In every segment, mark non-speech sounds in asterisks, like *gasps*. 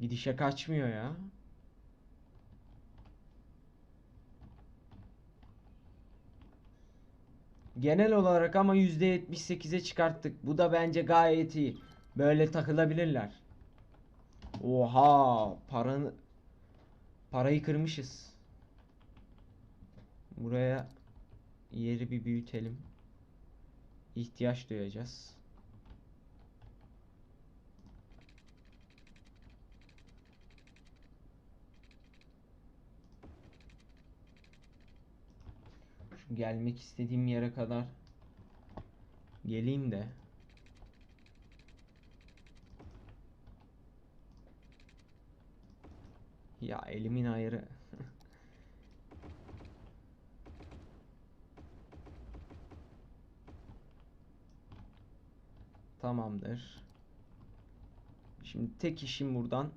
Gidişe kaçmıyor ya. Genel olarak ama %78'e çıkarttık. Bu da bence gayet iyi. Böyle takılabilirler. Oha, paranı parayı kırmışız. Buraya yeri bir büyütelim. İhtiyaç duyacağız. Şu gelmek istediğim yere kadar geleyim de. Ya elimin ayarı. *laughs* Tamamdır. Şimdi tek işim buradan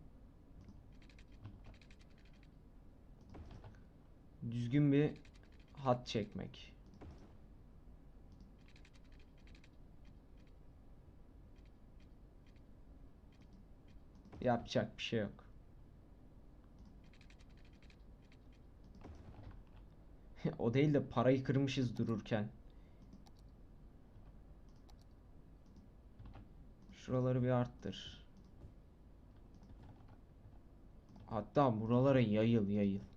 düzgün bir hat çekmek. Yapacak bir şey yok. *laughs* o değil de parayı kırmışız dururken. Şuraları bir arttır. Hatta buralara yayıl yayıl.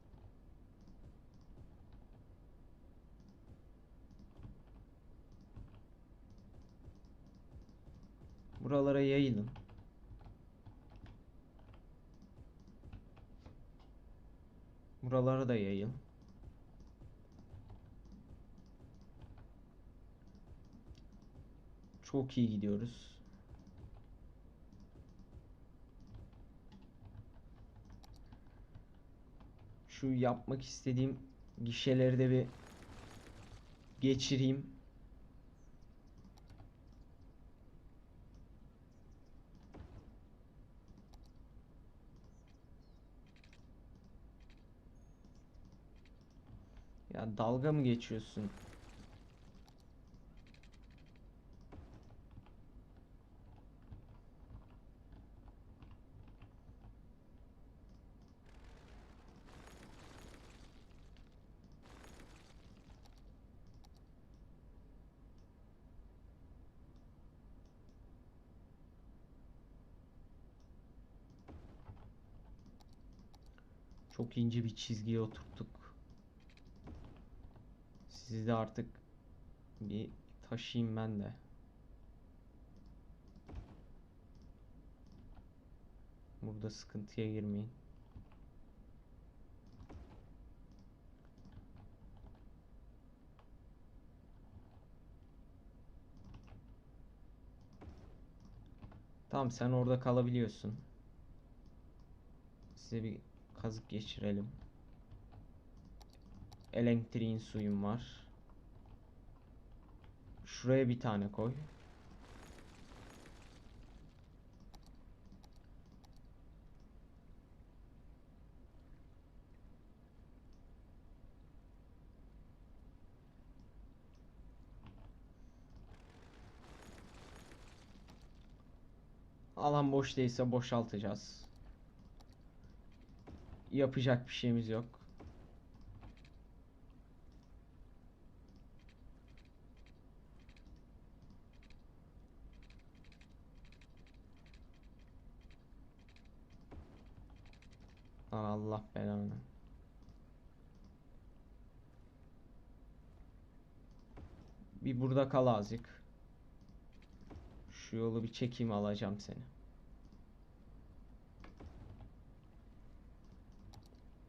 Buralara yayılın. Buralara da yayıl. Çok iyi gidiyoruz. Şu yapmak istediğim gişeleri de bir geçireyim. Dalga mı geçiyorsun? Çok ince bir çizgiye oturttuk. Sizi de artık bir taşıyayım ben de. Burada sıkıntıya girmeyin. Tamam sen orada kalabiliyorsun. Size bir kazık geçirelim. Elektriğin suyum var. Şuraya bir tane koy. Alan boş değilse boşaltacağız. Yapacak bir şeyimiz yok. Lan Allah belanı. Bir burada kal azıcık. Şu yolu bir çekeyim alacağım seni.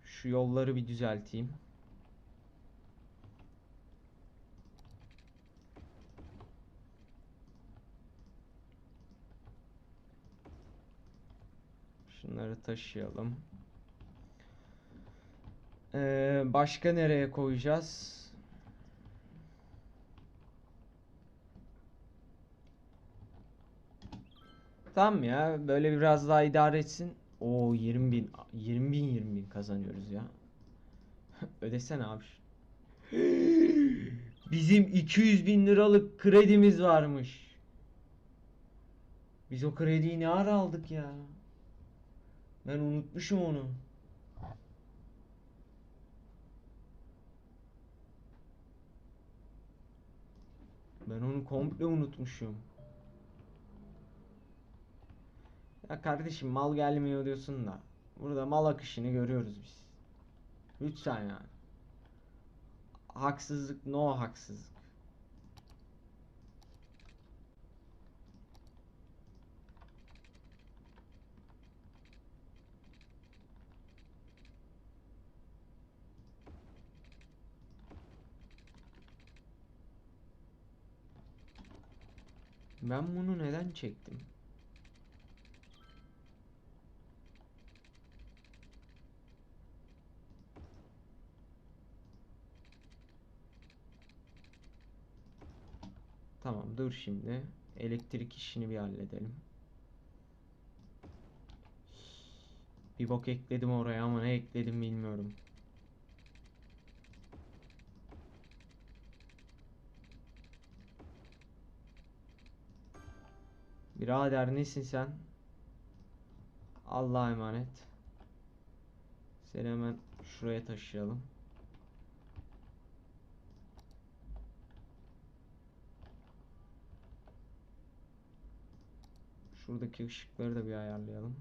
Şu yolları bir düzelteyim. Şunları taşıyalım. Ee, başka nereye koyacağız? Tamam ya böyle biraz daha idare etsin. O 20 bin 20 bin 20 bin kazanıyoruz ya. *laughs* Ödesene abi. *gasps* Bizim 200 bin liralık kredimiz varmış. Biz o krediyi ne ara aldık ya? Ben unutmuşum onu. Ben onu komple unutmuşum. Ya kardeşim mal gelmiyor diyorsun da. Burada mal akışını görüyoruz biz. Lütfen yani. Haksızlık no haksızlık. Ben bunu neden çektim? Tamam dur şimdi. Elektrik işini bir halledelim. Bir bok ekledim oraya ama ne ekledim bilmiyorum. Birader nesin sen? Allah'a emanet. Seni hemen şuraya taşıyalım. Şuradaki ışıkları da bir ayarlayalım.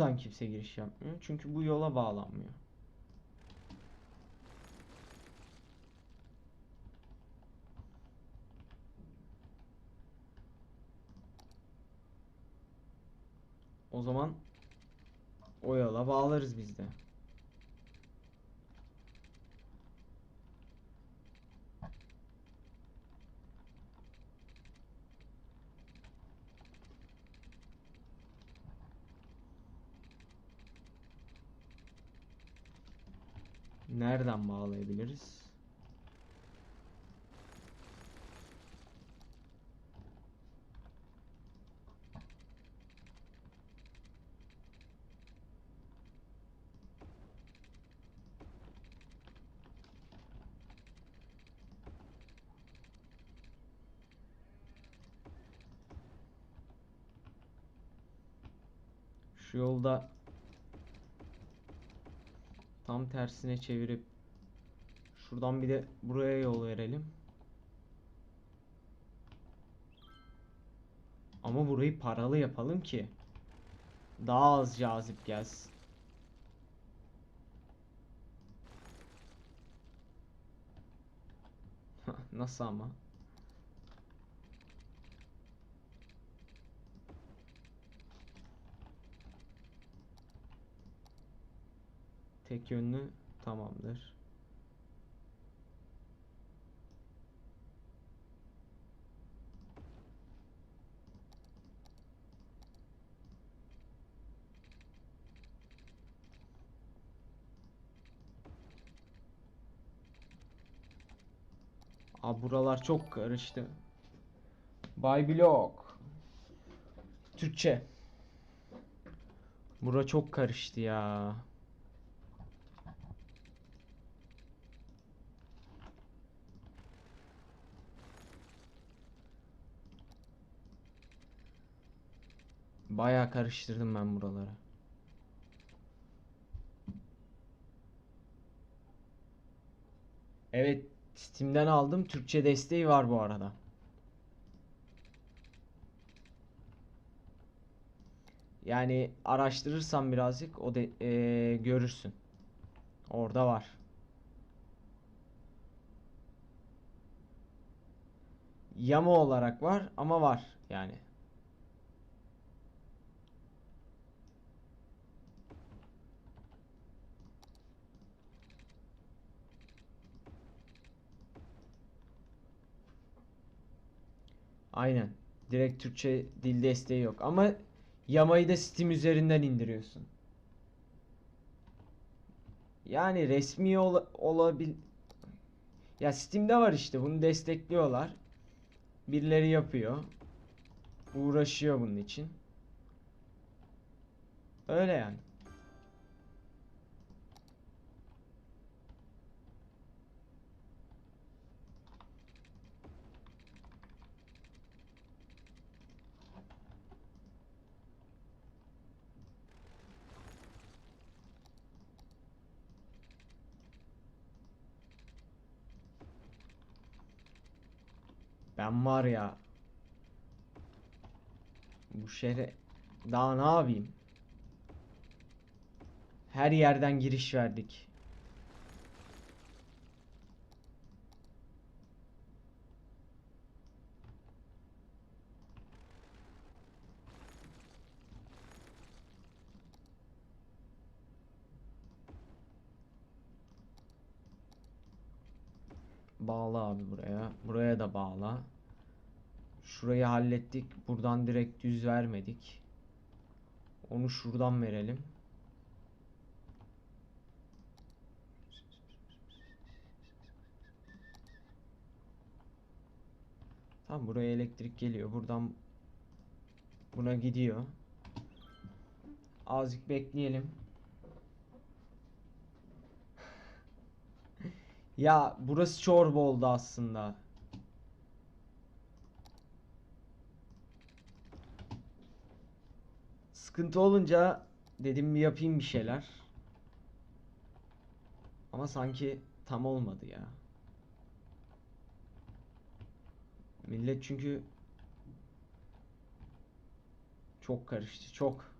Buradan kimse giriş yapmıyor? Çünkü bu yola bağlanmıyor. O zaman o yola bağlarız biz de. Nereden bağlayabiliriz? Şu yolda tam tersine çevirip şuradan bir de buraya yol verelim. Ama burayı paralı yapalım ki daha az cazip gelsin. *laughs* Nasıl ama? Tek yönlü tamamdır. Aa buralar çok karıştı. Bay Blok. Türkçe. Bura çok karıştı ya. Bayağı karıştırdım ben buraları. Evet, Steam'den aldım. Türkçe desteği var bu arada. Yani araştırırsan birazcık o de eee, görürsün. Orada var. Yama olarak var ama var yani. Aynen. Direkt Türkçe dil desteği yok ama Yama'yı da Steam üzerinden indiriyorsun. Yani resmi ola- olabil Ya Steam'de var işte bunu destekliyorlar. Birileri yapıyor. Uğraşıyor bunun için. Öyle yani. Ben var ya bu şehre daha ne yapayım? Her yerden giriş verdik. Bağla abi buraya. Buraya da bağla. Şurayı hallettik. Buradan direkt düz vermedik. Onu şuradan verelim. Tamam buraya elektrik geliyor. Buradan buna gidiyor. Azıcık bekleyelim. Ya burası çorba oldu aslında. Sıkıntı olunca dedim bir yapayım bir şeyler. Ama sanki tam olmadı ya. Millet çünkü çok karıştı, çok.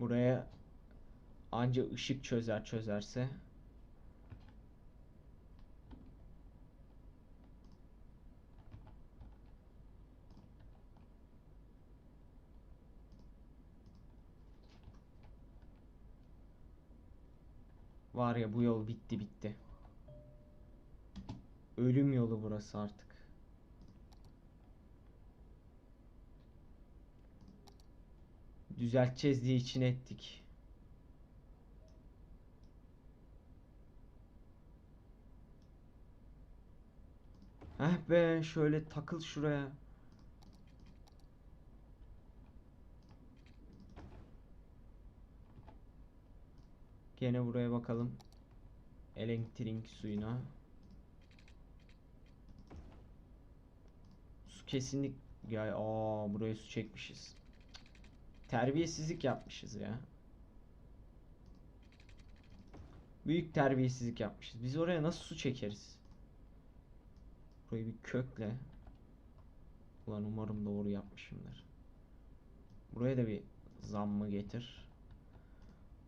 Buraya anca ışık çözer çözerse. Var ya bu yol bitti bitti. Ölüm yolu burası artık. Düzelteceğiz diye içine ettik. Heh be şöyle takıl şuraya. Gene buraya bakalım. Elektrik suyuna. Su kesinlik ya aa buraya su çekmişiz. Terbiyesizlik yapmışız ya. Büyük terbiyesizlik yapmışız. Biz oraya nasıl su çekeriz? Burayı bir kökle. Ulan umarım doğru yapmışımdır. Buraya da bir zammı getir.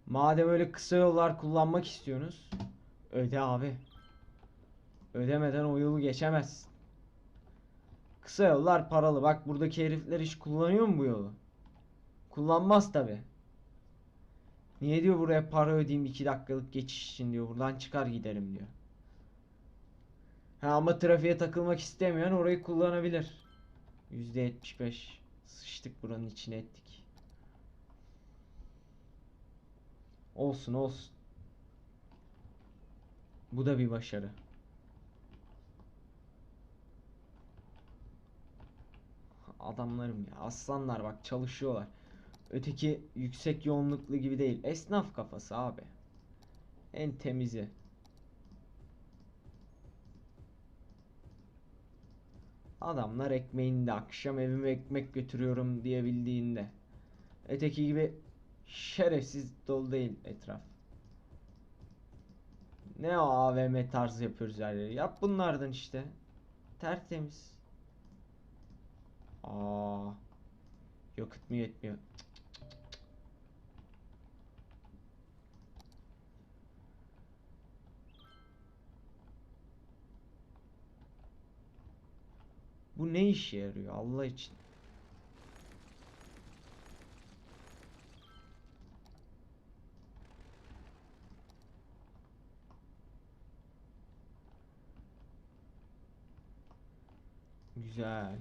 Madem öyle kısa yollar kullanmak istiyorsunuz. Öde abi. Ödemeden o yolu geçemezsin. Kısa yollar paralı. Bak buradaki herifler hiç kullanıyor mu bu yolu? Kullanmaz tabi. Niye diyor buraya para ödeyeyim 2 dakikalık geçiş için diyor. Buradan çıkar giderim diyor. Ha ama trafiğe takılmak istemeyen orayı kullanabilir. %75 sıçtık buranın içine ettik. Olsun olsun. Bu da bir başarı. Adamlarım ya aslanlar bak çalışıyorlar. Öteki yüksek yoğunluklu gibi değil. Esnaf kafası abi. En temizi. Adamlar ekmeğinde akşam evime ekmek götürüyorum diyebildiğinde. Öteki gibi şerefsiz dolu değil etraf. Ne o AVM tarzı yapıyoruz her yeri. Yap bunlardan işte. Tertemiz. Aa. Yakıt mı yetmiyor? Bu ne işe yarıyor Allah için? Güzel.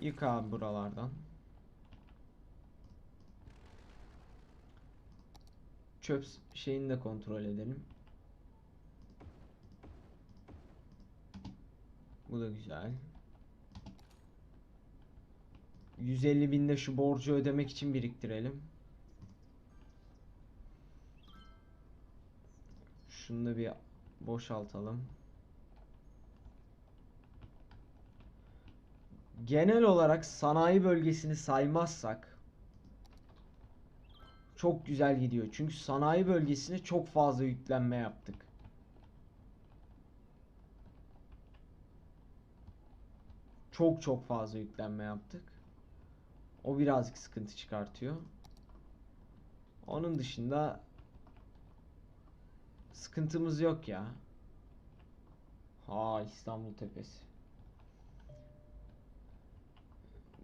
Yık abi buralardan. çöp şeyini de kontrol edelim. Bu da güzel. 150 bin de şu borcu ödemek için biriktirelim. Şunu da bir boşaltalım. Genel olarak sanayi bölgesini saymazsak çok güzel gidiyor. Çünkü sanayi bölgesine çok fazla yüklenme yaptık. Çok çok fazla yüklenme yaptık. O birazcık sıkıntı çıkartıyor. Onun dışında sıkıntımız yok ya. Ha İstanbul Tepesi.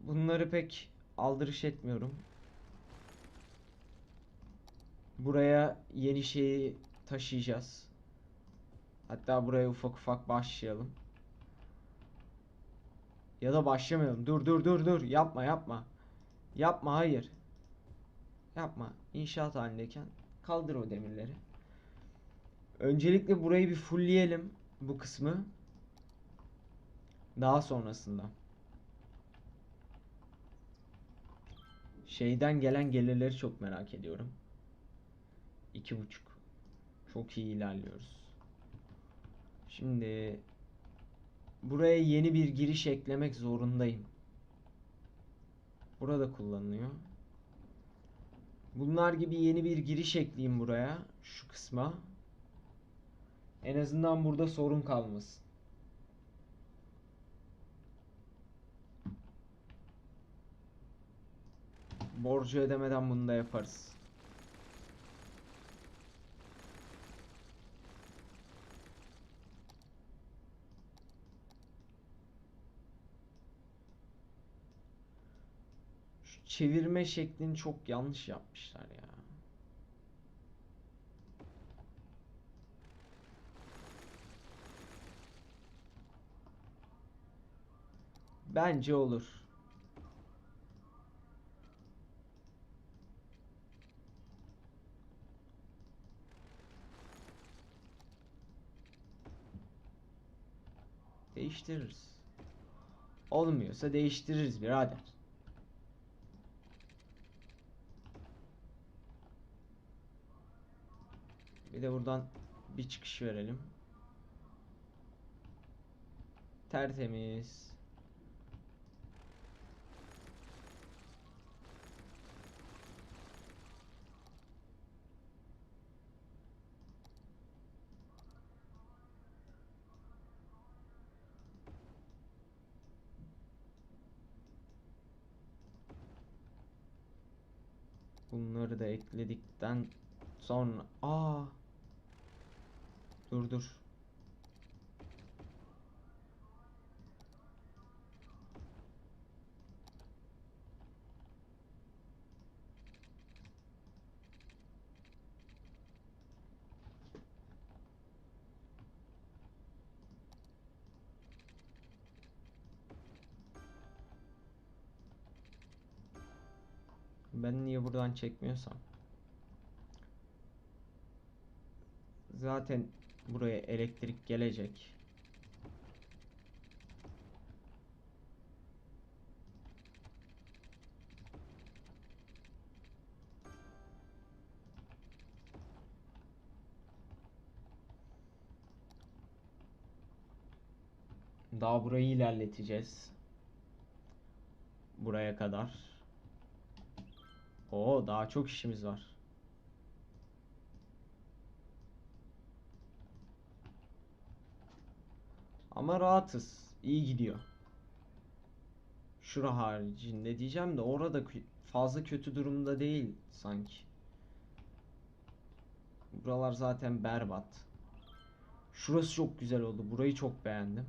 Bunları pek aldırış etmiyorum. Buraya yeni şeyi taşıyacağız. Hatta buraya ufak ufak başlayalım. Ya da başlamayalım. Dur dur dur dur. Yapma yapma. Yapma hayır. Yapma. İnşaat halindeyken kaldır o demirleri. Öncelikle burayı bir fullleyelim bu kısmı. Daha sonrasında. Şeyden gelen gelirleri çok merak ediyorum. İki buçuk. Çok iyi ilerliyoruz. Şimdi buraya yeni bir giriş eklemek zorundayım. Burada kullanılıyor. Bunlar gibi yeni bir giriş ekleyeyim buraya. Şu kısma. En azından burada sorun kalmasın. Borcu ödemeden bunu da yaparız. Çevirme şeklini çok yanlış yapmışlar ya. Bence olur. Değiştiririz. Olmuyorsa değiştiririz birader. Bir de buradan bir çıkış verelim. Tertemiz. Da ekledikten sonra aa! Dur dur Ben niye buradan çekmiyorsam Zaten buraya elektrik gelecek. Daha burayı ilerleteceğiz. Buraya kadar. Oo daha çok işimiz var. Ama rahatız. İyi gidiyor. Şura haricinde diyeceğim de orada fazla kötü durumda değil sanki. Buralar zaten berbat. Şurası çok güzel oldu. Burayı çok beğendim.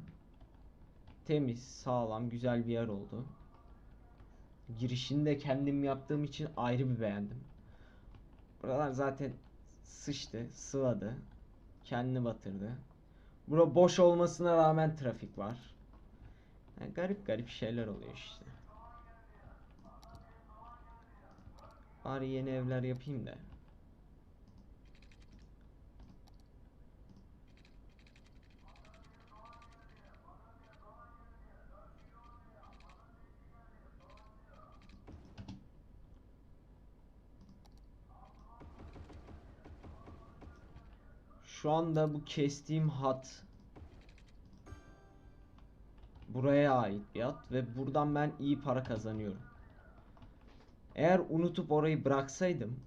Temiz, sağlam, güzel bir yer oldu. Girişini de kendim yaptığım için ayrı bir beğendim. Buralar zaten sıçtı, sıvadı. Kendini batırdı. Bura boş olmasına rağmen trafik var. Yani garip garip şeyler oluyor işte. Bari yeni evler yapayım da. Şu anda bu kestiğim hat buraya ait bir hat ve buradan ben iyi para kazanıyorum. Eğer unutup orayı bıraksaydım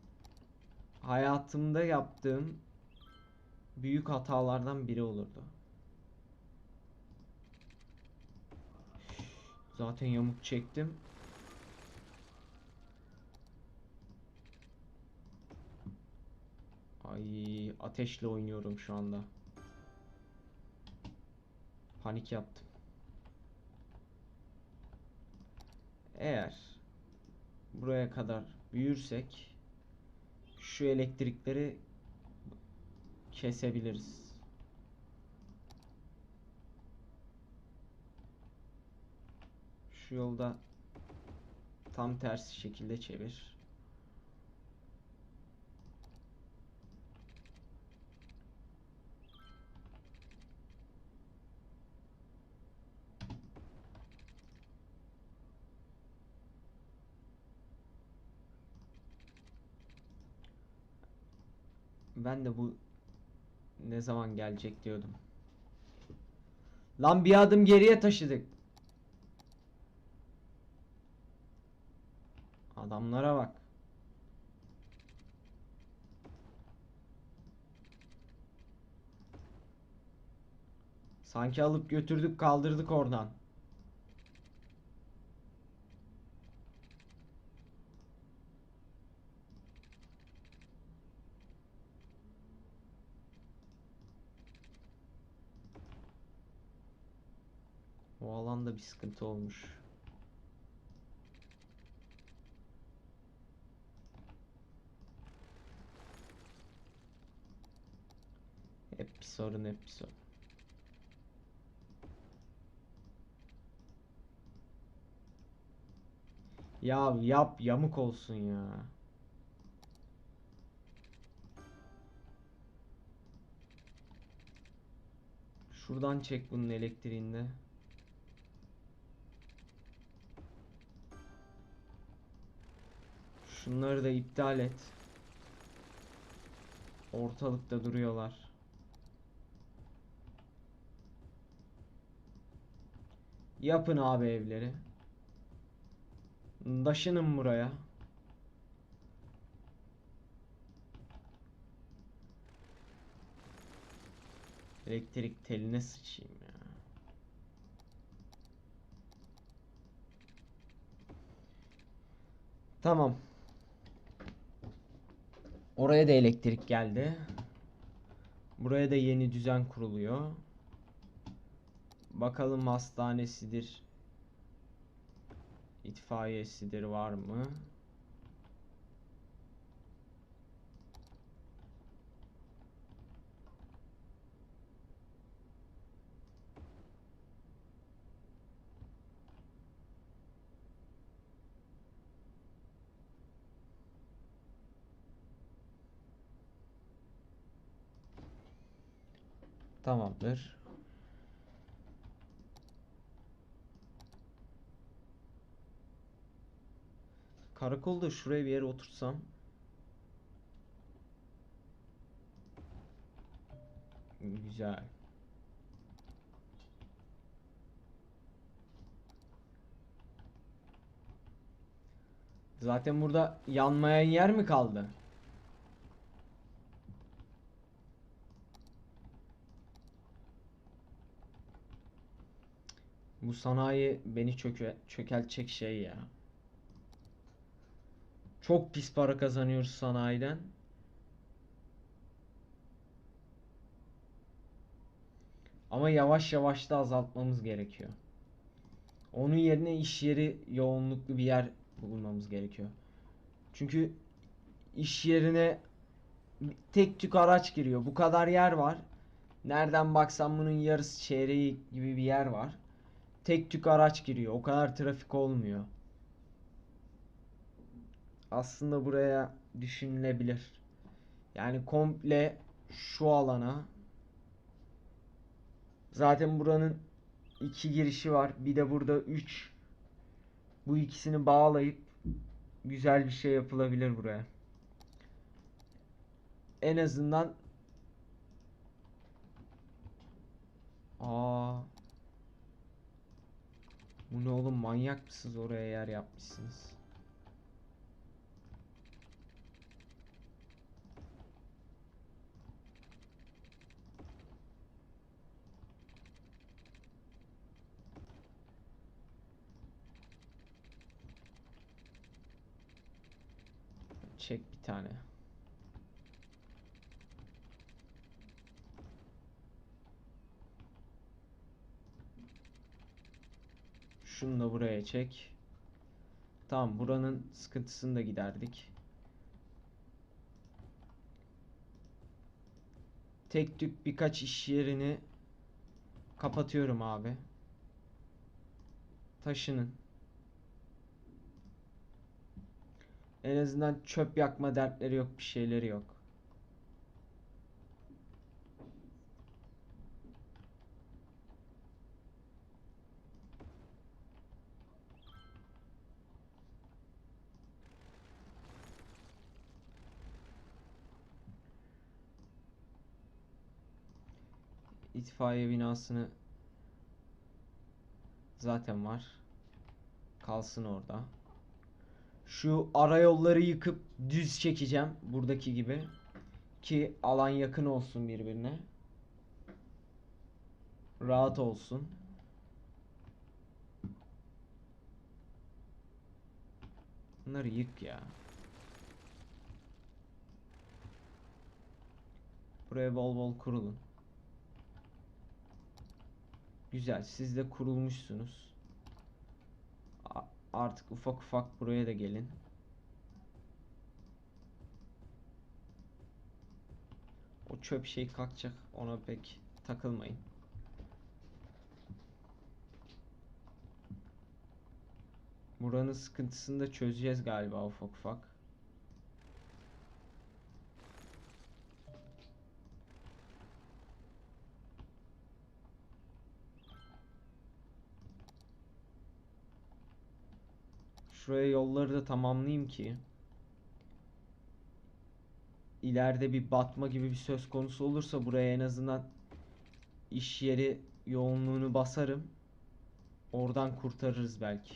hayatımda yaptığım büyük hatalardan biri olurdu. Zaten yamuk çektim. Ay ateşle oynuyorum şu anda. Panik yaptım. Eğer buraya kadar büyürsek şu elektrikleri kesebiliriz. Şu yolda tam tersi şekilde çevir. Ben de bu ne zaman gelecek diyordum. Lan bir adım geriye taşıdık. Adamlara bak. Sanki alıp götürdük kaldırdık oradan. Alanda bir sıkıntı olmuş. Hep bir sorun, hep bir sorun. Ya yap yamuk olsun ya. Şuradan çek bunun elektriğinde. Şunları da iptal et. Ortalıkta duruyorlar. Yapın abi evleri. Taşının buraya. Elektrik teline sıçayım ya. Tamam. Oraya da elektrik geldi. Buraya da yeni düzen kuruluyor. Bakalım hastanesidir. İtfaiyesidir var mı? Tamamdır. Karakolda şuraya bir yere otursam. Güzel. Zaten burada yanmayan yer mi kaldı? Bu sanayi beni çöke çökeltecek şey ya. Çok pis para kazanıyoruz sanayiden. Ama yavaş yavaş da azaltmamız gerekiyor. Onun yerine iş yeri yoğunluklu bir yer bulmamız gerekiyor. Çünkü iş yerine tek tük araç giriyor. Bu kadar yer var. Nereden baksan bunun yarısı çeyreği gibi bir yer var. Tek tük araç giriyor. O kadar trafik olmuyor. Aslında buraya düşünülebilir. Yani komple şu alana zaten buranın iki girişi var. Bir de burada üç. Bu ikisini bağlayıp güzel bir şey yapılabilir buraya. En azından Aa. Bu ne oğlum manyak mısınız oraya yer yapmışsınız. Çek bir tane. Şunu da buraya çek. Tamam buranın sıkıntısını da giderdik. Tek tük birkaç iş yerini kapatıyorum abi. Taşının. En azından çöp yakma dertleri yok, bir şeyleri yok. İtfaiye binasını zaten var. Kalsın orada. Şu ara yolları yıkıp düz çekeceğim buradaki gibi ki alan yakın olsun birbirine. Rahat olsun. Bunları yık ya. Buraya bol bol kurulun. Güzel. Siz de kurulmuşsunuz. Artık ufak ufak buraya da gelin. O çöp şey kalkacak. Ona pek takılmayın. Buranın sıkıntısını da çözeceğiz galiba ufak ufak. Şuraya yolları da tamamlayayım ki ileride bir batma gibi bir söz konusu olursa buraya en azından iş yeri yoğunluğunu basarım. Oradan kurtarırız belki.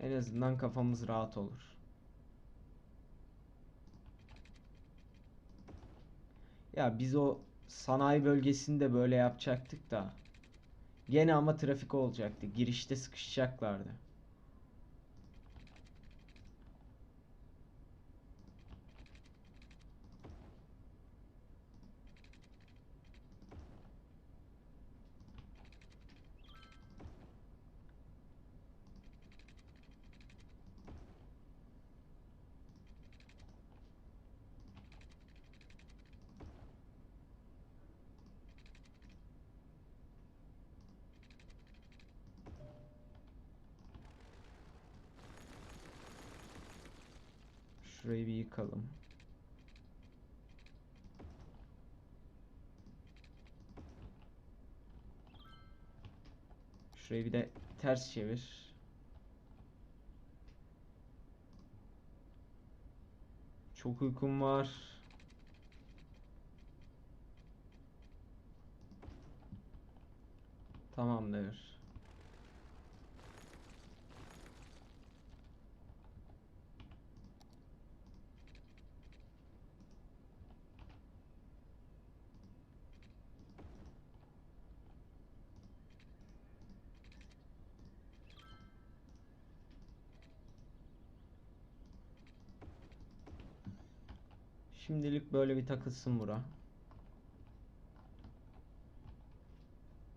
En azından kafamız rahat olur. Ya biz o sanayi bölgesini de böyle yapacaktık da. Gene ama trafik olacaktı. Girişte sıkışacaklardı. Şurayı bir yıkalım. Şurayı bir de ters çevir. Çok uykum var. Tamamdır. Şimdilik böyle bir takılsın bura.